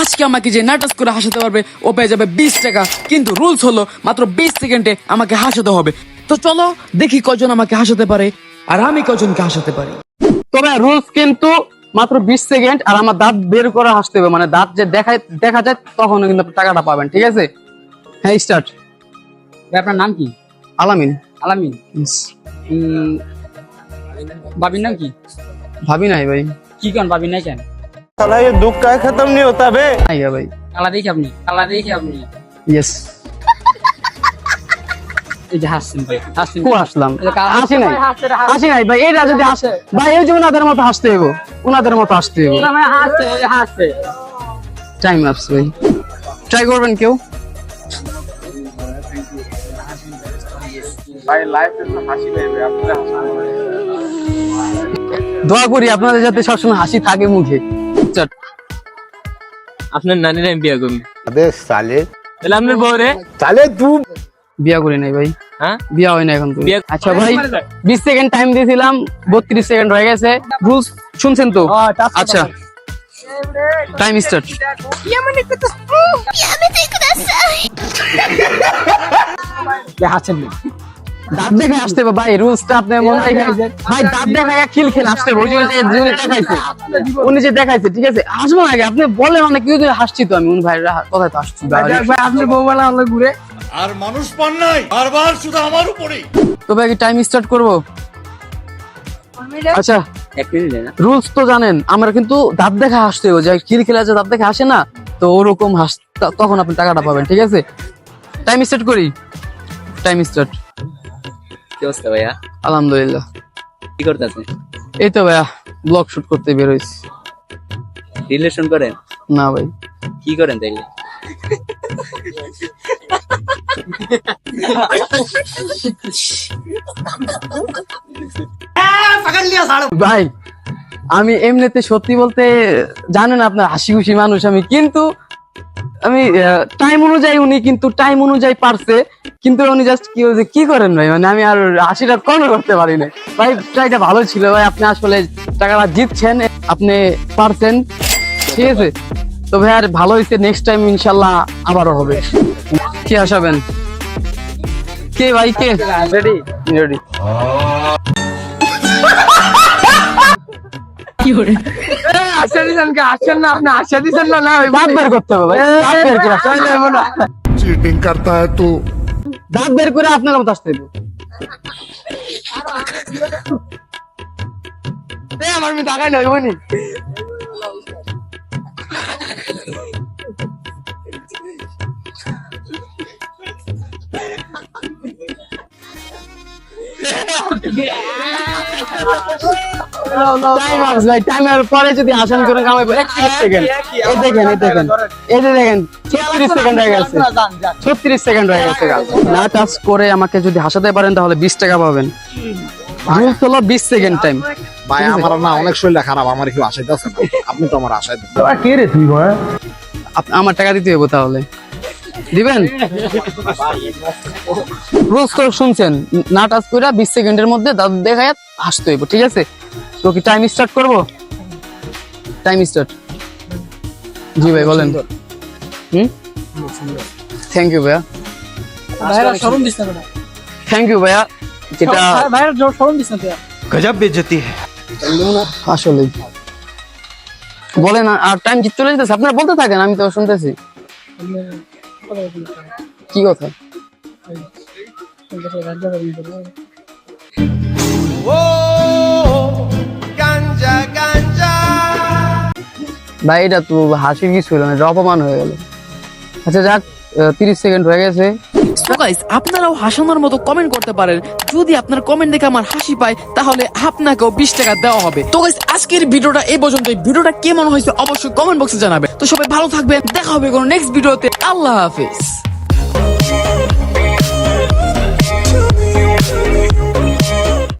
আজকে আমাকে যে নাটক করে হাসাতে পারবে ও পেয়ে যাবে বিশ টাকা। কিন্তু রুলস হলো মাত্র বিশ সেকেন্ডে আমাকে হাসাতে হবে। তো চলো দেখি কজন আমাকে হাসাতে পারে আর আমি কজনকে হাসাতে পারি। তবে রুলস কিন্তু মাত্র বিশ সেকেন্ড আর আমার দাঁত বের করে হাসতে হবে। মানে দাঁত যে দেখায় দেখা যায় তখন কিন্তু টাকাটা পাবেন ঠিক আছে? হ্যাঁ স্টার্ট আপনার নাম কি? আলামিন। আলামিন। উম, বাবির নাম কি ভাবি নাই ভাই কি কেন বাবির নাই কেন साला ये दुख का खत्म नहीं होता बे নাই ভাই কালা দেখি আপনি কালা দেখি আপনি ইয়েস এই যে হাসছেন ভাই হাসছেন খুব হাসলাম এই যে কালা- হাসি নাই হাসছে, এটা হাসছে। হাসি নাই ভাই এটা যদি হাসে ভাই এই যে ওনাদের মতো হাসতে হইব ওনাদের মতো হাসতে হইব না, ভাই, হাসছে, এই যে হাসছে। টাইম আপস ভাই ট্রাই করবেন কেউ দোয়া করি আপনাদের যাতে সবসময় হাসি থাকে মুখে। চট। আপনার নানির আমি বিয়া করি তাহলে আপনার বউ রে? তাহলে তুই বিয়া করি নাই ভাই। হ্যাঁ? হয় এখন আচ্ছা ভাই বিশ সেকেন্ড টাইম দিয়েছিলাম বত্রিশ সেকেন্ড হয়ে গেছে। শুনছেন তো? আচ্ছা। টাইম দাঁত দেখে আসতে ভাই রুলসটা আপনি মনে ভাই দাঁত দেখা খিল খেলে আসতে ওই যে দেখাইছে। উনি যে দেখাইছে ঠিক আছে? আসব আগে আপনি বলে মানে কেউ হাসছি তো আমি উনি ভাই কোথায় তো আসছি ভাই। আপনি বউ বলা ঘুরে। আর মানুষ পান নাই বারবার শুধু আমার উপরেই। তো ভাই টাইম স্টার্ট করব? আচ্ছা এক রুলস তো জানেন আমরা কিন্তু দাঁত দেখা হাসতে হবে যে খিল খেলে আছে দাঁত দেখে আসে না তো ওরকম হাস তখন আপনি টাকাটা পাবেন ঠিক আছে? টাইম স্টার্ট করি। টাইম স্টার্ট কি অবস্থা ভাইয়া? আলহামদুলিল্লাহ। কি করতেছে এই তো ভাইয়া ব্লগ শুট করতে বের হয়েছি। রিলেশন করেন? না ভাই। কি করেন তাইলে? ভাই আমি এমনিতে সত্যি বলতে জানেন আপনার হাসি খুশি মানুষ আমি কিন্তু আমি টাইম অনুযায়ী উনি কিন্তু টাইম অনুযায়ী পারছে কিন্তু উনি জাস্ট কি হয়েছে কি করেন ভাই? মানে আমি আর হাসিটা কম করতে পারি না। ভাই ট্রাইটা ভালো ছিল ভাই আপনি আসলে টাকাটা জিতছেন আপনি পারছেন। ঠিক আছে? তো ভাই আর ভালো হয়েছে নেক্সট টাইম ইনশাল্লাহ আবারও হবে। কি আসাবেন? কে ভাই কে? রেডি রেডি আশা দিচ্ছেন দিছেন আসছেন না আপনি আসা দিছেন না না দাঁত বের করতে হবে ভাই দাঁত বের করে চিটিং করতা হ্যায় তু দাঁত বের করে আপনার মত আসতে দেব এ আমার মি টাকা নাই বনি Yeah. ভাই টাইমের পরে যদি আসান করে কামাই সেকেন্ড এই দেখেন এই দেখেন। এই দেখেন ছত্রিশ সেকেন্ড হয়ে গেছে। ছত্রিশ সেকেন্ড হয়ে গেছে না টাচ করে আমাকে যদি হাসাতে পারেন তাহলে বিশ টাকা পাবেন। রুলস হলো বিশ সেকেন্ড টাইম ভাই আমার না অনেক শরীরটা খারাপ আমার কেউ আশাইতেছে না। আপনি তো আমার আশাই আমার টাকা দিতে হবে তাহলে। দিবেন? রুলস তো শুনছেন না টাচ করে বিশ সেকেন্ডের মধ্যে দাদু দেখায় হাসতে হইব ঠিক আছে? তো কি টাইম স্টার্ট করব টাইম স্টার্ট জি ভাই বলেন হুম থ্যাংক ইউ ভাইয়া ভাইয়া শরম দিস না থ্যাংক ইউ ভাইয়া যেটা ভাইয়া শরম দিস না ভাইয়া গজব বেজতি আসলে বলেন আর টাইম কি চলে যেতেছে আপনারা বলতে থাকেন আমি তো শুনতেছি কি কথা ও ভাই, এটা তো হাসির কিছু হলো না, এটা অপমান হয়ে গেল। আচ্ছা যাক তিরিশ সেকেন্ড হয়ে গেছে। আপনারাও হাসানোর মতো কমেন্ট করতে পারেন। যদি আপনার কমেন্ট দেখে আমার হাসি পায়, তাহলে আপনাকেও বিশ টাকা দেওয়া হবে। তো গাইস আজকের ভিডিওটা এই পর্যন্ত ভিডিওটা কেমন হয়েছে অবশ্যই কমেন্ট বক্সে জানাবে তো সবাই ভালো থাকবেন। দেখা হবে কোনো নেক্সট ভিডিওতে আল্লাহ হাফিজ।